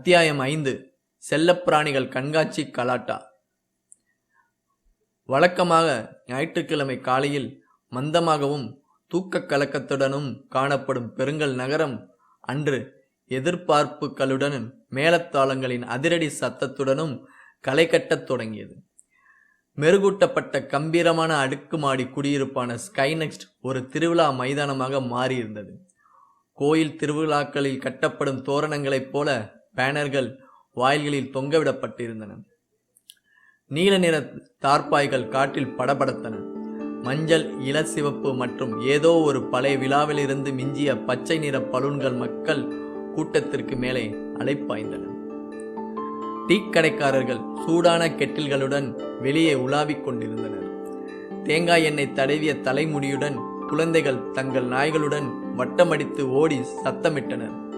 அத்தியாயம் ஐந்து. செல்லப்பிராணிகள் கண்காட்சி கலாட்டா. வழக்கமாக ஞாயிற்றுக்கிழமை காலையில் மந்தமாகவும் தூக்கக் கலக்கத்துடனும் காணப்படும் பெருங்கல் நகரம் அன்று எதிர்பார்ப்புகளுடனும் மேளத்தாளங்களின் அதிரடி சத்தத்துடனும் களை கட்டத் தொடங்கியது. மெருகூட்டப்பட்ட கம்பீரமான அடுக்குமாடி குடியிருப்பான ஸ்கைநெக்ஸ்ட் ஒரு திருவிழா மைதானமாக மாறியிருந்தது. கோயில் திருவிழாக்களில் கட்டப்படும் தோரணங்களைப் போல பேனர்கள் வாயில்களில் தொங்கவிடப்பட்டிருந்தன. நீல நிற தார்ப்பாய்கள் காற்றில் படபடத்தன. மஞ்சள் இளசிவப்பு மற்றும் ஏதோ ஒரு பழைய விழாவிலிருந்து மிஞ்சிய பச்சை நிற பலூன்கள் மக்கள் கூட்டத்திற்கு மேலே அலைப்பாய்ந்தன. டீக்கடைக்காரர்கள் சூடான கெட்டில்களுடன் வெளியே உலாவிக் கொண்டிருந்தனர். தேங்காய் எண்ணெய் தடவிய தலைமுடியுடன் குழந்தைகள் தங்கள் நாய்களுடன் வட்டமடித்து ஓடி சத்தமிட்டனர்.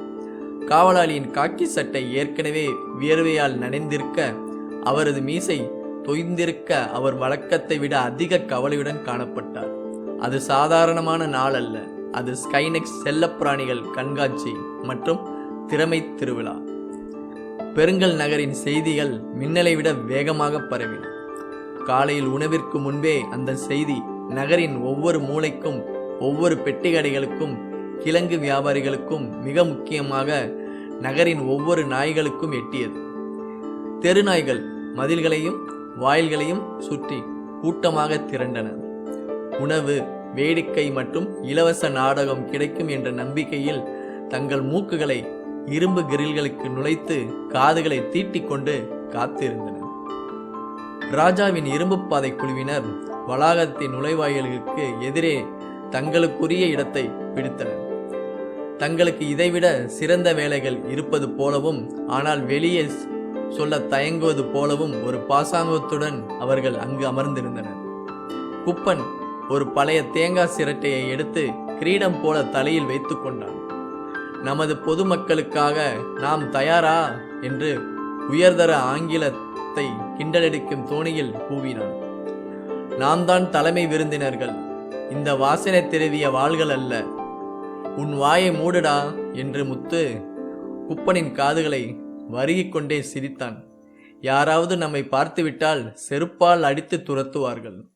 காவலாளியின் காக்கி சட்டை ஏற்கனவே வியர்வையால் நனைந்திருக்க அவரது மீசை தொய்ந்திருக்க அவர் வழக்கத்தை விட அதிக கவலையுடன் காணப்பட்டார். அது சாதாரணமான நாள் அல்ல. அது ஸ்கைனெக்ஸ் செல்லப்பிராணிகள் கண்காட்சி மற்றும் திறமை திருவிழா. பெருங்கல் நகரின் செய்திகள் மின்னலை விட வேகமாக பரவின. காலையில் உணவிற்கு முன்பே அந்த செய்தி நகரின் ஒவ்வொரு மூலைக்கும் ஒவ்வொரு பெட்டிகடைகளுக்கும் கிழங்கு வியாபாரிகளுக்கும் மிக முக்கியமாக நகரின் ஒவ்வொரு நாய்களுக்கும் எட்டியது. தெருநாய்கள் மதில்களையும் வாயில்களையும் சுற்றி கூட்டமாக திரண்டன. உணவு வேடிக்கை மற்றும் இலவச நாடகம் கிடைக்கும் என்ற நம்பிக்கையில் தங்கள் மூக்குகளை இரும்பு கிரில்களுக்கு நுழைத்து காதுகளை தீட்டிக் கொண்டு காத்திருந்தனர் ராஜாவின் இரும்பு பாதை குழுவினர் வளாகத்தின் நுழைவாயில்களுக்கு எதிரே தங்களுக்குரிய இடத்தை பிடித்தனர். தங்களுக்கு இதைவிட சிறந்த வேலைகள் இருப்பது போலவும் ஆனால் வெளியே சொல்ல தயங்குவது போலவும் ஒரு பாசாங்கத்துடன் அவர்கள் அங்கு அமர்ந்திருந்தனர். குப்பன் ஒரு பழைய தேங்காய் சிரட்டையை எடுத்து கிரீடம் போல தலையில் வைத்து கொண்டான். நமது பொதுமக்களுக்காக நாம் தயாரா? என்று உயர்தர ஆங்கிலத்தை கிண்டலடிக்கும் தோணியில் கூவினான். நாம் தான் தலைமை விருந்தினர்கள். இந்த வாசனை திருவிய வாள்கள் அல்ல. உன் வாயை மூடுடா என்று முத்து குப்பனின் காதுகளை வருகிக் கொண்டே சிரித்தான். யாராவது நம்மை பார்த்துவிட்டால் செருப்பால் அடித்து துரத்துவார்கள்.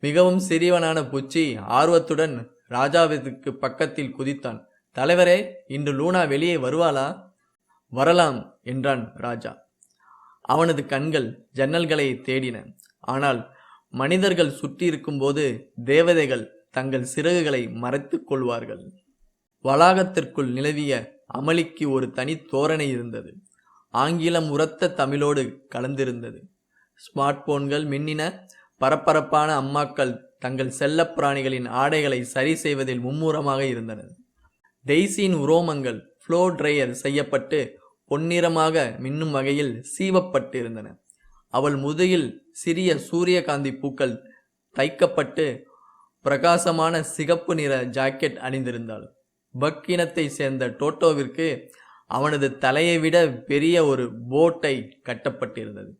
மிகவும் சிறியவனான புச்சி ஆர்வத்துடன் ராஜாவிற்கு பக்கத்தில் குதித்தான். தலைவரே இன்று லூனா வெளியே வருவாளா? வரலாம் என்றான் ராஜா. அவனது கண்கள் ஜன்னல்களை தேடின. ஆனால் மனிதர்கள் சுற்றி இருக்கும்போது தேவதைகள் தங்கள் சிறகுகளை மறைத்துக் கொள்வார்கள். வளாகத்திற்குள் நிலவிய அமளிக்கு ஒரு தனி தோரணை இருந்தது. ஆங்கிலம் உரத்த தமிழோடு கலந்திருந்தது. ஸ்மார்ட் போன்கள் மின்னின பரபரப்பான அம்மாக்கள் தங்கள் செல்லப்பிராணிகளின் ஆடைகளை சரி செய்வதில் மும்முரமாக இருந்தனர் டெய்ஸியின் உரோமங்கள் ஃப்ளோ ட்ரையர் செய்யப்பட்டு பொன்னிறமாக மின்னும் வகையில் சீவப்பட்டு இருந்தன அவள் முதுகில் சிறிய சூரியகாந்தி பூக்கள் தைக்கப்பட்டு பிரகாசமான சிகப்பு நிற ஜாக்கெட் அணிந்திருந்தாள். பக் இனத்தை சேர்ந்த டோட்டோவிற்கு அவனது தலையை விட பெரிய ஒரு போட்டை கட்டப்பட்டிருந்தது.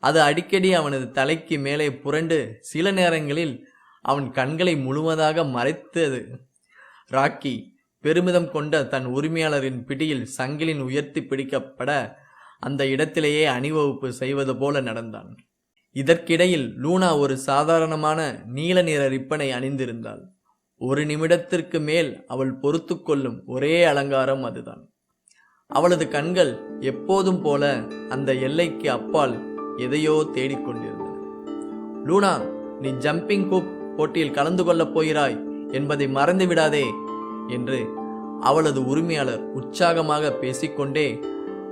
அது அடிக்கடி அவனது தலைக்கு மேலே புரண்டு சில நேரங்களில் அவன் கண்களை முழுவதாக மறைத்தது. ராக்கி பெருமிதம் கொண்ட தன் உரிமையாளரின் பிடியில் சங்கிலின் உயர்த்தி பிடிக்கப்பட அந்த இடத்திலேயே அணிவகுப்பு செய்வது போல நடந்தான். இதற்கிடையில் லூனா ஒரு சாதாரணமான நீல நிற ரிப்பனை அணிந்திருந்தாள். ஒரு நிமிடத்திற்கு மேல் அவள் பொறுத்து கொள்ளும் ஒரே அலங்காரம் அதுதான். அவளது கண்கள் எப்போதும் போல அந்த எல்லைக்கு அப்பால் எதையோ தேடிக்கொண்டிருந்தன லூனா நீ ஜம்பிங் கூப் போட்டியில் கலந்து கொள்ளப் போகிறாய் என்பதை மறந்து விடாதே என்று அவளது உரிமையாளர் உற்சாகமாக பேசிக்கொண்டே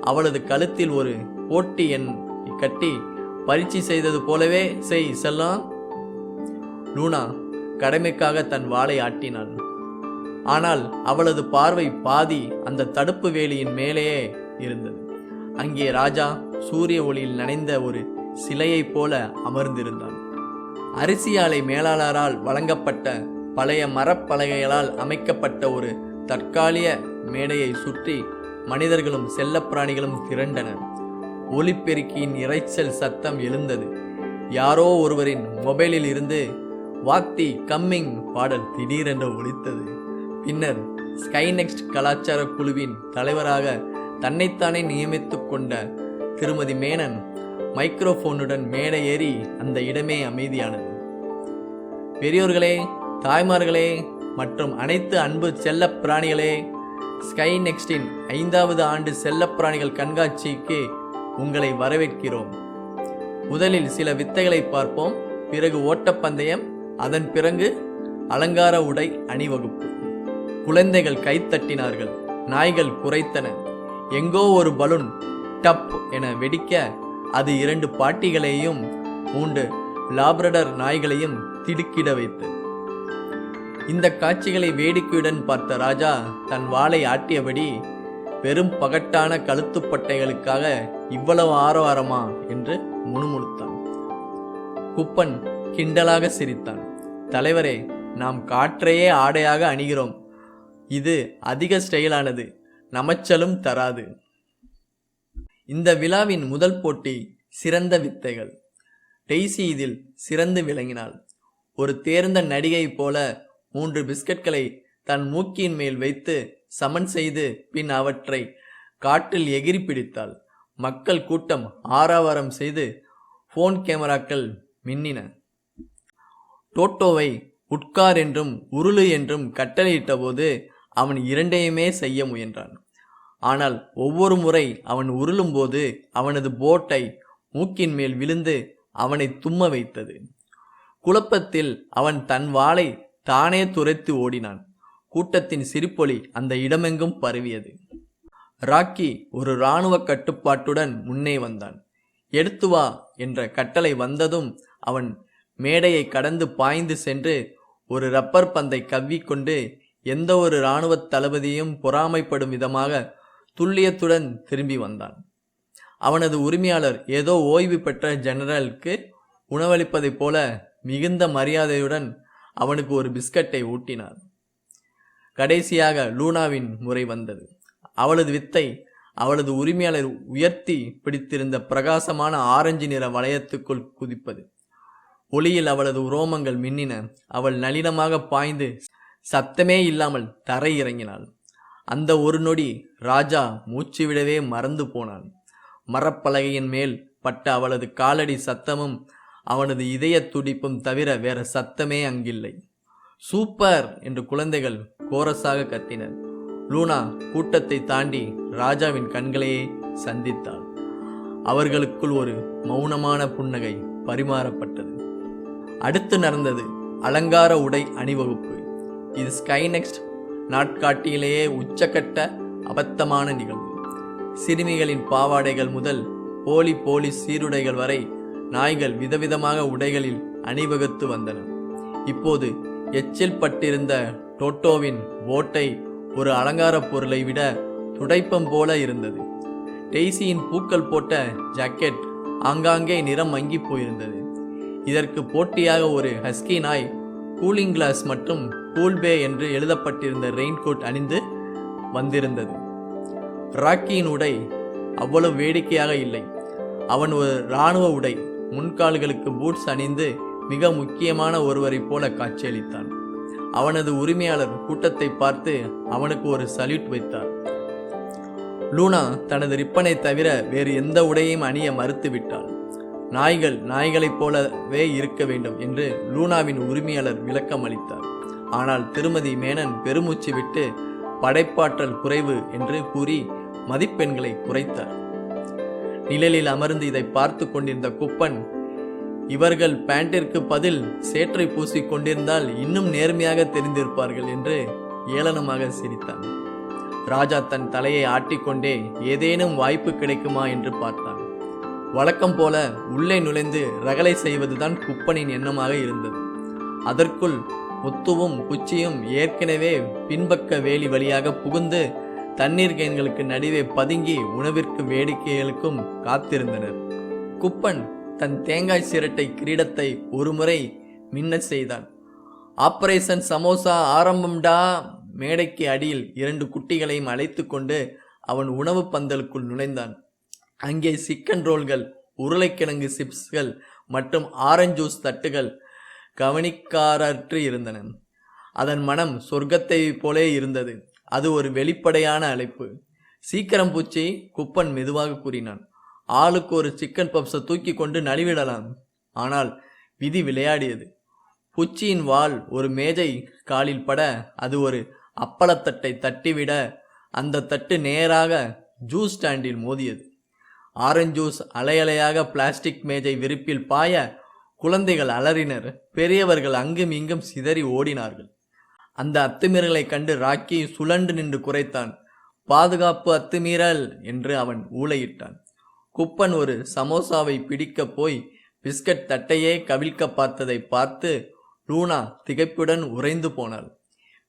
அவளது கழுத்தில் ஒரு போட்டி எண் கட்டி பரீட்சை செய்தது போலவே செய் செல்லாம் லூனா கடமைக்காக தன் வாளை ஆட்டினாள். ஆனால் அவளது பார்வை பாதி அந்த தடுப்பு வேலியின் மேலேயே இருந்தது. அங்கே ராஜா சூரிய ஒளியில் நனைந்த ஒரு சிலையைப் போல அமர்ந்திருந்தான். அரிசியாலை மேலாளரால் வழங்கப்பட்ட பழைய மரப்பலகைகளால் அமைக்கப்பட்ட ஒரு தற்காலிக மேடையை சுற்றி மனிதர்களும் செல்லப்பிராணிகளும் திரண்டனர். ஒலிப்பெருக்கியின் இரைச்சல் சத்தம் எழுந்தது. யாரோ ஒருவரின் மொபைலில் இருந்து வாத்தி கம்மிங் பாடல் திடீரென்று ஒழித்தது பின்னர் ஸ்கை நெக்ஸ்ட் கலாச்சார குழுவின் தலைவராக தன்னைத்தானே நியமித்து கொண்ட திருமதி மேனன் மைக்ரோஃபோனுடன் மேடை ஏறி அந்த இடமே அமைதியானது. பெரியோர்களே தாய்மார்களே மற்றும் அனைத்து அன்பு செல்ல பிராணிகளே ஸ்கை நெக்ஸ்டின் ஐந்தாவது ஆண்டு செல்லப்பிராணிகள் கண்காட்சிக்கு உங்களை வரவேற்கிறோம். முதலில் சில வித்தைகளை பார்ப்போம். பிறகு ஓட்டப்பந்தயம் அதன் பிறகு அலங்கார உடை அணிவகுப்பு. குழந்தைகள் கைத்தட்டினார்கள் நாய்கள் குறைத்தன எங்கோ ஒரு பலூன் டப் என வெடிக்க அது இரண்டு பாட்டிகளையும் மூன்று லாப்ரடர் நாய்களையும் திடுக்கிட வைத்து. இந்த காட்சிகளை வேடிக்கையுடன் பார்த்த ராஜா தன் வாளை ஆட்டியபடி வெறும் பகட்டான கழுத்துப்பட்டைகளுக்காக இவ்வளவு ஆரவாரமா என்று முணுமுணுத்தான். குப்பன் கிண்டலாக சிரித்தான். தலைவரே நாம் காற்றையே ஆடையாக அணிகிறோம். இது அதிக ஸ்டைலானது நமச்சலும் தராது. இந்த விழாவின் முதல் போட்டி சிறந்த வித்தைகள். டெய்ஸி இதில் சிறந்து விளங்கினாள். ஒரு தேர்ந்த நடிகை போல மூன்று பிஸ்கட்களை தன் மூக்கின் மேல் வைத்து சமன் செய்து பின் அவற்றை காற்றில் எகிரி பிடித்தாள். மக்கள் கூட்டம் ஆரவாரம் செய்து ஃபோன் கேமராக்கள் மின்னின. டோட்டோவை உட்கார் என்றும் உருளு என்றும் கட்டளையிட்டபோது அவன் இரண்டையுமே செய்ய முயன்றான். ஆனால் ஒவ்வொரு முறை அவன் உருளும்போது அவனது போட்டை மூக்கின் மேல் விழுந்து அவனை தும்ம வைத்தது. குழப்பத்தில் அவன் தன் வாளை தானே துரைத்து ஓடினான். கூட்டத்தின் சிரிப்பொலி அந்த இடமெங்கும் பரவியது. ராக்கி ஒரு இராணுவ கட்டுப்பாட்டுடன் முன்னே வந்தான். எடுத்து வா என்ற கட்டளை வந்ததும் அவன் மேடையை கடந்து பாய்ந்து சென்று ஒரு ரப்பர் பந்தை கவ்விக்கொண்டு எந்த ஒரு இராணுவ தளபதியும் பொறாமைப்படும் விதமாக துல்லியத்துடன் திரும்பி வந்தான். அவனது உரிமையாளர் ஏதோ ஓய்வு பெற்ற ஜெனரலுக்கு உணவளிப்பதைப் போல மிகுந்த மரியாதையுடன் அவனுக்கு ஒரு பிஸ்கட்டை ஊட்டினார். கடைசியாக லூனாவின் முறை வந்தது. அவளது வித்தை அவளது உரிமையாளர் உயர்த்தி பிடித்திருந்த பிரகாசமான ஆரஞ்சு நிற வளையத்துக்குள் குதிப்பது. ஒளியில் அவளது உரோமங்கள் மின்னின. அவள் நளினமாக பாய்ந்து சத்தமே இல்லாமல் தரை இறங்கினாள். அந்த ஒரு நொடி ராஜா மூச்சு விடவே மறந்து போனான். மரப்பலகையின் மேல் பட்ட அவளது காலடி சத்தமும் அவனது இதய துடிப்பும் தவிர வேற சத்தமே அங்கில்லை. சூப்பர்! என்று குழந்தைகள் கோரஸாக கத்தினர். லூனா கூட்டத்தை தாண்டி ராஜாவின் கண்களையே சந்தித்தாள். அவர்களுக்குள் ஒரு மௌனமான புன்னகை பரிமாறப்பட்டது. அடுத்து நடந்தது அலங்கார உடை அணிவகுப்பு. இது ஸ்கை நெக்ஸ்ட் நாட்காட்டியிலேயே உச்சக்கட்ட அபத்தமான நிகழ்வு. சிறுமிகளின் பாவாடைகள் முதல் போலி போலி சீருடைகள் வரை நாய்கள் விதவிதமாக உடைகளில் அணிவகுத்து வந்தன. இப்போது எச்சில் பட்டிருந்த டோட்டோவின் ஓட்டை ஒரு அலங்காரப் பொருளை விட துடைப்பம் போல இருந்தது. டெய்ஸியின் பூக்கள் போட்ட ஜாக்கெட் ஆங்காங்கே நிறம் மங்கி போயிருந்தது. இதற்கு போட்டியாக ஒரு ஹஸ்கி நாய் கூலிங் கிளாஸ் மற்றும் கூல்பே என்று எழுதப்பட்டிருந்த ரெயின்கோட் அணிந்து வந்திருந்தது. ராக்கியின் உடை அவ்வளவு வேடிக்கையாக இல்லை. அவன் ஒரு இராணுவ உடை முன்கால்களுக்கு பூட்ஸ் அணிந்து மிக முக்கியமான ஒருவரைப் போல காட்சியளித்தான். அவனது உரிமையாளர் கூட்டத்தை பார்த்து அவனுக்கு ஒரு சல்யூட் வைத்தார். லூனா தனது ரிப்பனை தவிர வேறு எந்த உடையையும் அணிய மறுத்துவிட்டாள். நாய்கள் நாய்களைப் போலவே இருக்க வேண்டும் என்று லூனாவின் உரிமையாளர் விளக்கம் அளித்தார். ஆனால் திருமதி மேனன் பெருமூச்சு விட்டு படைப்பாற்றல் குறைவு என்று கூறி மதிப்பெண்களை குறைத்தார். நிழலில் அமர்ந்து இதை பார்த்து கொண்டிருந்த குப்பன் இவர்கள் பேண்டிற்கு பதில் சேற்றை பூசிக் கொண்டிருந்தால் இன்னும் நேர்மையாக தெரிந்திருப்பார்கள் என்று ஏளனமாக சிரித்தான். ராஜா தன் தலையை ஆட்டிக்கொண்டே ஏதேனும் வாய்ப்பு கிடைக்குமா? என்று பார்த்தான். வழக்கம் போல உள்ளே நுழைந்து ரகளை செய்வதுதான் குப்பனின் எண்ணமாக இருந்தது. அதற்குள் முத்துவும் குச்சியும் ஏற்கனவே பின்பக்க வேலி வழியாக புகுந்து தண்ணீர் கேன்களுக்கு நடுவே பதுங்கி உணவிற்கு வேடிக்கைகளுக்கும் காத்திருந்தனர். குப்பன் தன் தேங்காய் சிரட்டை கிரீடத்தை ஒருமுறை மின்னச் செய்தான். ஆபரேஷன் சமோசா ஆரம்பம்டா. மேடைக்கு அடியில் இரண்டு குட்டிகளையும் அழைத்து கொண்டு அவன் உணவு பந்தலுக்குள் நுழைந்தான். அங்கே சிக்கன் ரோல்கள் உருளைக்கிழங்கு சிப்ஸ்கள் மற்றும் ஆரஞ்சு ஜூஸ் தட்டுகள் கவனிக்காரற்று இருந்தன. அதன் மனம் சொர்க்கத்தை போலே இருந்தது. அது ஒரு வெளிப்படையான அழைப்பு. சீக்கிரம் பூச்சி குப்பன் மெதுவாக கூறினான். ஆளுக்கு ஒரு சிக்கன் பப்ஸை தூக்கி கொண்டு நழுவிடலாம். ஆனால் விதி விளையாடியது. பூச்சியின் வாள் ஒரு மேஜை காலில் பட அது ஒரு அப்பளத்தட்டை தட்டிவிட அந்த தட்டு நேராக ஜூஸ் ஸ்டாண்டில் மோதியது. ஆரஞ்சு ஜூஸ் அலையலையாக பிளாஸ்டிக் மேஜை விரிப்பில் பாய குழந்தைகள் அலறினர். பெரியவர்கள் அங்கும் இங்கும் சிதறி ஓடினார்கள். அந்த அத்துமீறலை கண்டு ராக்கி சுழண்டு நின்று குறைத்தான் பாதுகாப்பு அத்துமீறல் என்று அவன் ஊளையிட்டான். குப்பன் ஒரு சமோசாவை பிடிக்கப் போய் பிஸ்கட் தட்டையே கவிழ்க்க பார்த்ததை பார்த்து லூனா திகைப்புடன் உறைந்து போனாள்.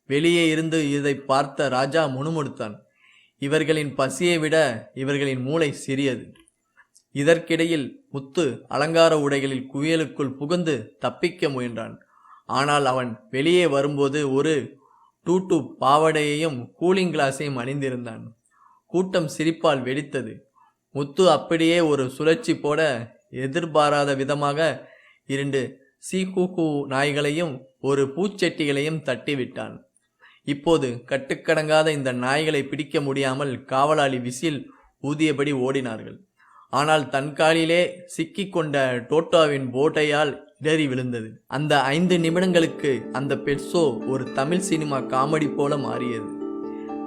வெளியே இருந்து இதை பார்த்த ராஜா முணுமுணுத்தான். இவர்களின் பசியை விட இவர்களின் மூளை சிறியது. இதற்கிடையில் முத்து அலங்கார உடைகளில் குவியலுக்குள் புகுந்து தப்பிக்க முயன்றான். ஆனால் அவன் வெளியே வரும்போது ஒரு டூட்டு பாவடையையும் கூலிங் கிளாஸையும் அணிந்திருந்தான். கூட்டம் சிரிப்பால் வெடித்தது. முத்து அப்படியே ஒரு சுழற்சி போட எதிர்பாராத விதமாக இரண்டு சீகூகு நாய்களையும் ஒரு பூச்செட்டிகளையும் தட்டிவிட்டான். இப்போது கட்டுக்கடங்காத இந்த நாய்களை பிடிக்க முடியாமல் காவலாளி விசில் ஊதியபடி ஓடினார்கள். ஆனால் தன் காலிலே சிக்கிக் கொண்ட டோட்டோவின் போட்டையால் இடறி விழுந்தது. அந்த ஐந்து நிமிடங்களுக்கு அந்த பெட்ஸோ ஒரு தமிழ் சினிமா காமெடி போல மாறியது.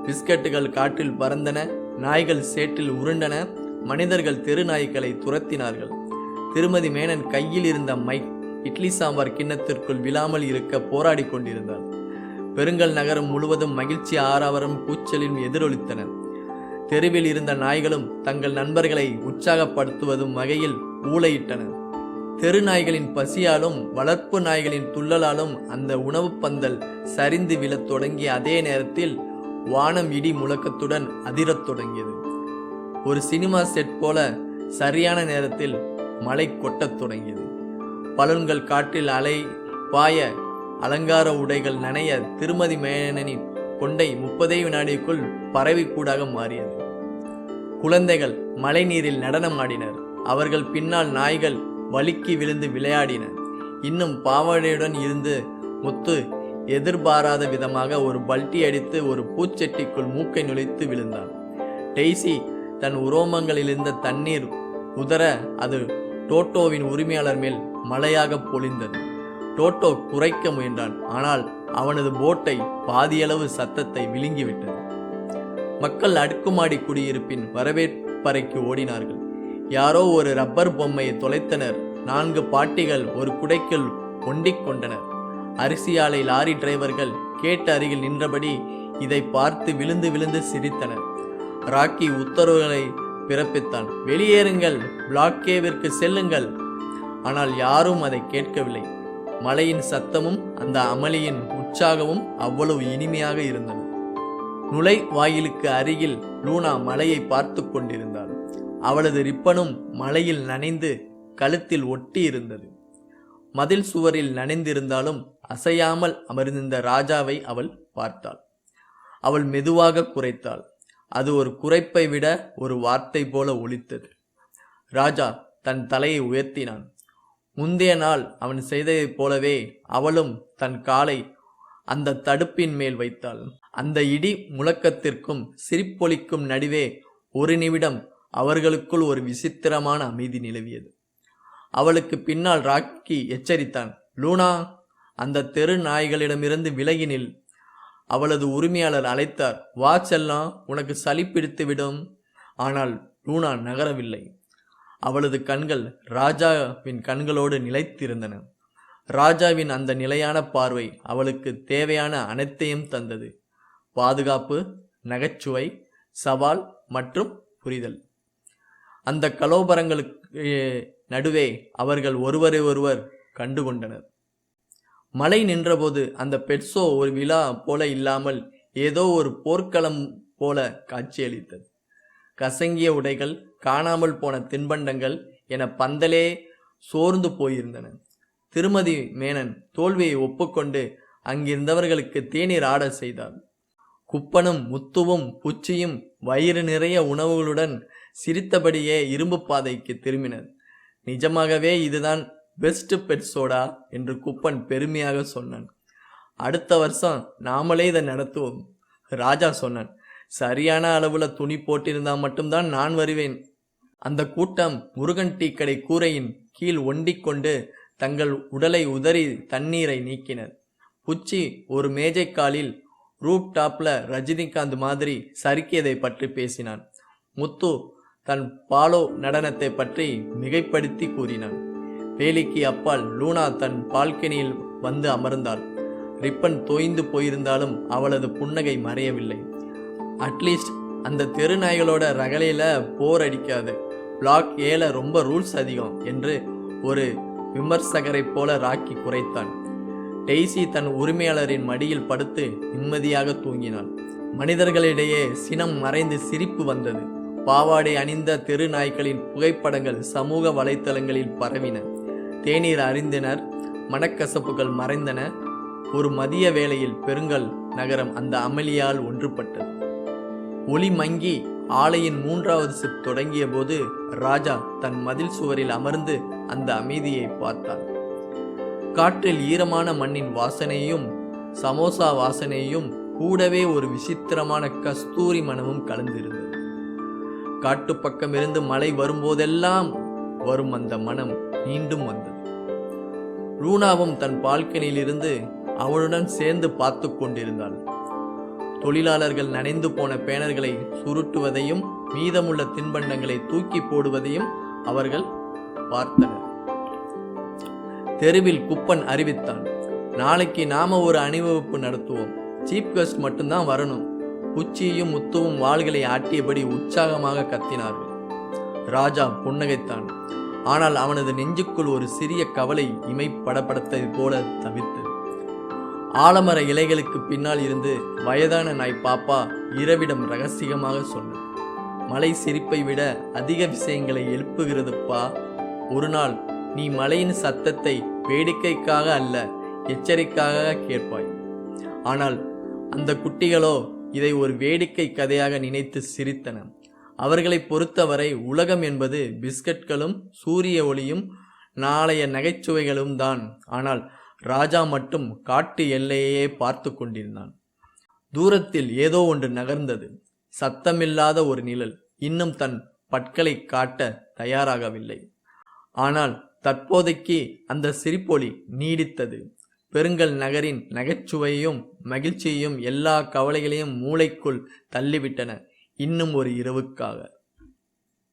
பிஸ்கட்டுகள் காற்றில் பறந்தன நாய்கள் சேற்றில் உருண்டன மனிதர்கள் தெரு நாய்களை துரத்தினார்கள். திருமதி மேனன் கையில் இருந்த மைக் இட்லி சாம்பார் கிண்ணத்திற்குள் விழாமல் இருக்க போராடி கொண்டிருந்தார் பெருங்கல் நகரம் முழுவதும் மகிழ்ச்சி ஆரவாரம் கூச்சலில் எதிரொலித்தன. தெருவில் இருந்த நாய்களும் தங்கள் நண்பர்களை உற்சாகப்படுத்துவதும் வகையில் ஊளையிட்டனர் தெரு நாய்களின் பசியாலும் வளர்ப்பு நாய்களின் துள்ளலாலும் அந்த உணவுப் பந்தல் சரிந்து விழத் தொடங்கிய அதே நேரத்தில் வானம் இடி முழக்கத்துடன் அதிரத் தொடங்கியது. ஒரு சினிமா செட் போல சரியான நேரத்தில் மழை கொட்டத் தொடங்கியது. பலன்கள் காற்றில் அலை பாய அலங்கார உடைகள் நனைய திருமதி மேனனின் கொண்டை முப்பதே வினாடிக்குள் பறவைக்கூடாக மாறியது. குழந்தைகள் மழைநீரில் நடனமாடினர். அவர்கள் பின்னால் நாய்கள் வழுக்கி விழுந்து விளையாடின. இன்னும் பாவாடையுடன் இருந்து முத்து எதிர்பாராத விதமாக ஒரு பல்ட்டி அடித்து ஒரு பூச்செட்டிக்குள் மூக்கை நுழைத்து விழுந்தான். டெய்சி தன் உரோமங்களில் இருந்த தண்ணீர் உதற அது டோட்டோவின் உரிமையாளர் மேல் மழையாக பொழிந்தது. டோட்டோ குறைக்க முயன்றான். ஆனால் அவனது போட்டை பாதியளவு சத்தத்தை விழுங்கிவிட்டது. மக்கள் அடுக்குமாடி குடியிருப்பின் வரவேற்பறைக்கு ஓடினார்கள். யாரோ ஒரு ரப்பர் பொம்மையை தொலைத்தனர். நான்கு பாட்டிகள் ஒரு குடைக்குள் ஒண்டிக் கொண்டனர். அரிசி ஆலை லாரி டிரைவர்கள் கேட்ட அருகில் நின்றபடி இதை பார்த்து விழுந்து விழுந்து சிரித்தனர். ராக்கி உத்தரவுகளை பிறப்பித்தான். வெளியேறுங்கள். பிளாக்கேவிற்கு செல்லுங்கள். ஆனால் யாரும் அதை கேட்கவில்லை. மலையின் சத்தமும் அந்த அமளியின் உற்சாகமும் அவ்வளவு இனிமையாக இருந்தன. நுழை வாயிலுக்கு அருகில் லூனா மலையை பார்த்து கொண்டிருந்தாள். அவளது ரிப்பனும் மலையில் நனைந்து கழுத்தில் ஒட்டி இருந்தது. மதில் சுவரில் நனைந்திருந்தாலும் அசையாமல் அமர்ந்திருந்த ராஜாவை அவள் பார்த்தாள். அவள் மெதுவாக குறைத்தாள் அது ஒரு குறைப்பை விட ஒரு வார்த்தை போல ஒலித்தது. ராஜா தன் தலையை உயர்த்தினான். முந்தைய நாள் அவன் செய்ததைப் போலவே அவளும் தன் காலை அந்த தடுப்பின் மேல் வைத்தாள். அந்த இடி முழக்கத்திற்கும் சிரிப்பொலிக்கும் நடுவே ஒரு நிமிடம் அவர்களுக்குள் ஒரு விசித்திரமான அமைதி நிலவியது. அவளுக்கு பின்னால் ராக்கி எச்சரித்தான். லூனா! அந்த தெரு நாய்களிடமிருந்து விலகினில் அவளது உரிமையாளர் அழைத்தார். வா செல்லம் உனக்கு சளி பிடித்துவிடும். ஆனால் லூனா நகரவில்லை. அவளது கண்கள் ராஜாவின் கண்களோடு நிலைத்திருந்தன. ராஜாவின் அந்த நிலையான பார்வை அவளுக்கு தேவையான அனைத்தையும் தந்தது. பாதுகாப்பு நகைச்சுவை சவால் மற்றும் புரிதல். அந்த கலோபரங்களுக்கு நடுவே அவர்கள் ஒருவரை ஒருவர் கண்டுகொண்டனர். மழை நின்றபோது அந்த பெட்ஸோ ஒரு விழா போல இல்லாமல் ஏதோ ஒரு போர்க்களம் போல காட்சியளித்தது. கசங்கிய உடைகள் காணாமல் போன தின்பண்டங்கள் என பந்தலே சோர்ந்து போயிருந்தன. திருமதி மேனன் தோல்வியை ஒப்புக்கொண்டு அங்கிருந்தவர்களுக்கு தேநீர் ஆர்டர் செய்தார் குப்பனும் முத்துவும் புச்சியும் வயிறு நிறைய உணவுகளுடன் சிரித்தபடியே இரும்பு பாதைக்கு திரும்பினர். நிஜமாகவே இதுதான் பெஸ்ட் பெட் சோடா என்று குப்பன் பெருமையாக சொன்னான். அடுத்த வருஷம் நாமளே இதை நடத்துவோம் ராஜா சொன்னான். சரியான அளவுல துணி போட்டிருந்தால் மட்டும்தான் நான் வருவேன். அந்த கூட்டம் முருகன் டீக்கடை கூரையின் கீழ் ஒண்டிக்கொண்டு தங்கள் உடலை உதறி தண்ணீரை நீக்கினர். புச்சி ஒரு மேஜைக்காலில் ரூப் டாப்ல ரஜினிகாந்த் மாதிரி சறுக்கியதை பற்றி பேசினான். முத்து தன் பாலோ நடனத்தை பற்றி மிகைப்படுத்தி கூறினான். வேலிக்கு அப்பால் லூனா தன் பால்கனியில் வந்து அமர்ந்தாள். ரிப்பன் தோய்ந்து போயிருந்தாலும் அவளது புன்னகை மறையவில்லை. அட்லீஸ்ட் அந்த தெரு நாய்களோட ரகலையில போர் அடிக்காது. பிளாக் ஏல ரொம்ப ரூல்ஸ் அதிகம் என்று ஒரு விமர்சகரைப் போல ராக்கி குறைத்தான். டெய்சி தன் உரிமையாளரின் மடியில் படுத்து நிம்மதியாக தூங்கினாள். மனிதர்களிடையே சினம் மறைந்து சிரிப்பு வந்தது. பாவாடை அணிந்த தெரு நாய்களின் புகைப்படங்கள் சமூக வலைத்தளங்களில் பரவின. தேநீர் அறிந்தனர் மனக்கசப்புகள் மறைந்தன. ஒரு மதிய வேளையில் பெருங்கல் நகரம் அந்த அமளியால் ஒன்றுபட்டது. ஒளி மங்கி ஆலையின் மூன்றாவது சிப் தொடங்கிய போது ராஜா தன் மதில் சுவரில் அமர்ந்து அந்த அமைதியை பார்த்தான். காற்றில் ஈரமான மண்ணின் வாசனையும் சமோசா வாசனையும் கூடவே ஒரு விசித்திரமான கஸ்தூரி மனமும் கலந்திருந்தது. காட்டு பக்கமிருந்து மழை வரும்போதெல்லாம் வரும் அந்த மனம் மீண்டும் வந்தது. ரூனாவும் தன் பால்கனியிலிருந்து அவனுடன் சேர்ந்து பார்த்து கொண்டிருந்தாள். தொழிலாளர்கள் நனைந்து போன பேனர்களை சுருட்டுவதையும் மீதமுள்ள தின்பண்டங்களை தூக்கி போடுவதையும் அவர்கள் பார்த்தனர். தெருவில் குப்பன் அறிவித்தான் நாளைக்கு நாம ஒரு அணிவகுப்பு நடத்துவோம். சீப் கெஸ்ட் மட்டும்தான் வரணும். உச்சியும் முத்துவும் வாள்களை ஆட்டியபடி உற்சாகமாக கத்தினார்கள். ராஜா புன்னகைத்தான் ஆனால் அவனது நெஞ்சுக்குள் ஒரு சிறிய கவலை இமை படபடத்தது போல தவித்தது. ஆலமர இலைகளுக்கு பின்னால் இருந்து வயதான நாய் பாப்பா இரவிடம் ரகசியமாக சொன்னது மலை சிரிப்பை விட அதிக விஷயங்களை எழுப்புகிறதுப்பா. ஒரு நாள் நீ மலையின் சத்தத்தை வேடிக்கைக்காக அல்ல எச்சரிக்கையாக கேட்பாய். ஆனால் அந்த குட்டிகளோ இதை ஒரு வேடிக்கை கதையாக நினைத்து சிரித்தன. அவர்களை பொறுத்தவரை உலகம் என்பது பிஸ்கட்களும் சூரிய ஒளியும் நாளைய நகைச்சுவைகளும் தான். ஆனால் ராஜா மட்டும் காட்டு எல்லையே பார்த்து கொண்டிருந்தான். தூரத்தில் ஏதோ ஒன்று நகர்ந்தது. சத்தமில்லாத ஒரு நிழல் இன்னும் தன் பற்களை காட்ட தயாராகவில்லை. ஆனால் தற்போதைக்கு அந்த சிரிப்பொலி நீடித்தது. பெருங்கல் நகரின் நகைச்சுவையும் மகிழ்ச்சியையும் எல்லா கவலைகளையும் மூளைக்குள் தள்ளிவிட்டன. இன்னும் ஒரு இரவுக்காக.